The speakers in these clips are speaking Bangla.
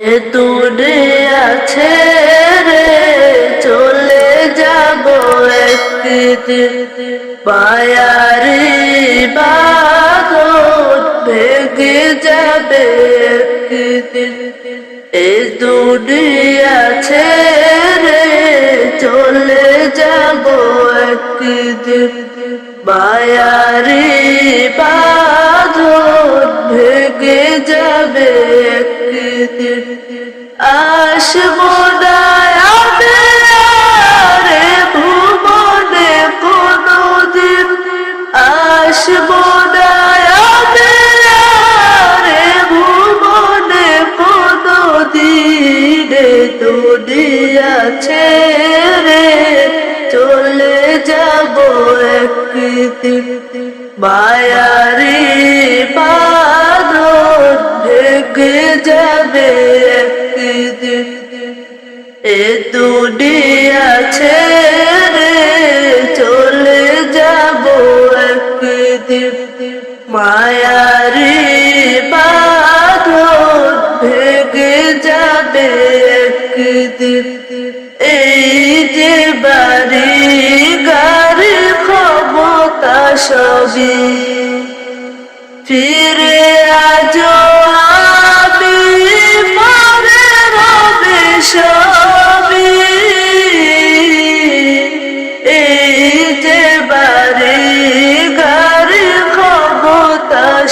এ দূরে আছে রে, চলে যাব একদিন। পায়ারি বাদত ভেঙে যাবে একদিন। এ দূরে আছে রে, চলে যাব একদিন। মায়ারি বাঁধন ভেঙে যাবে আসব আমি রে ভুবনে কোনদিন। আসব না আমি রে ছেড়ে চলে মায়ারি বাঁধন ভেঙে যাবে একদিন। এ দুনিয়া ছেড়ে চলে যাব একদিন। মায়ারি বাঁধন ভেঙে যাবে একদিন। এই যে বাড়ি গাড়ি ক্ষমতা সবই ফিরে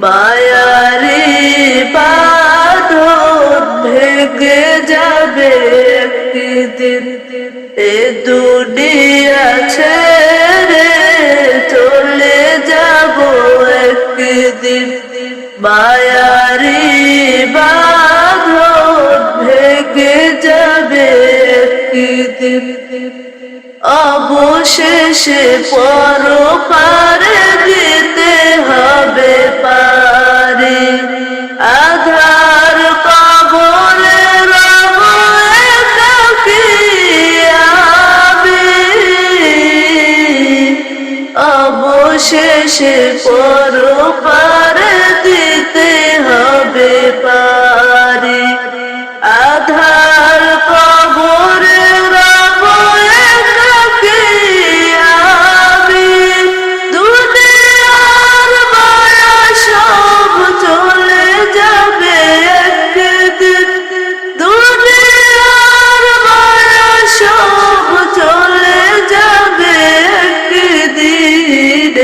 মায়ারি বাঁধন ভেঙে যাবে একদিন। এ দুনিয়া ছেড়ে চলে যাব একদিন। মায়ারি বাঁধন ভেঙে যাবে একদিন। অবশেষে পর অবশেষে পর পার দিতে হবে পারে। আধার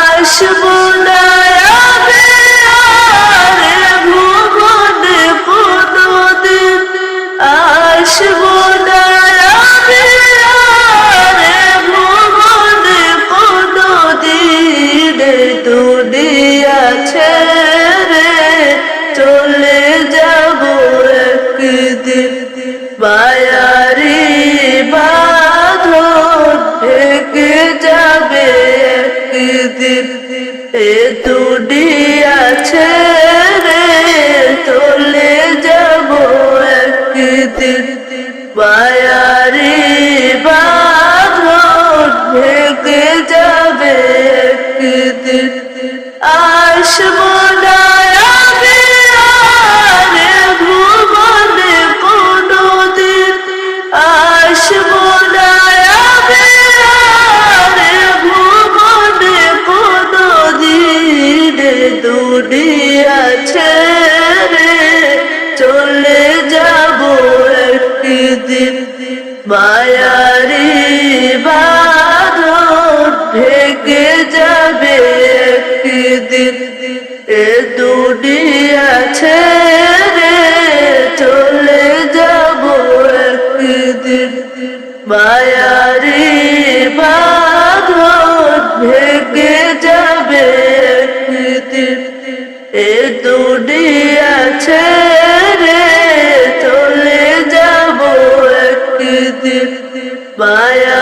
আসব না আর ভুবনে কোনদিন আসব মায়ারি বাঁধন যাবে একদিন। আসব না আমি আর ভুবনে কোনদিন। আসব না আমি আর ভুবনে কোনদিন। দুনিয়া ছেড়ে একদিন মায়ারি বাদর ঢেকে যাবে একদিন। এ দুনিয়া পায়া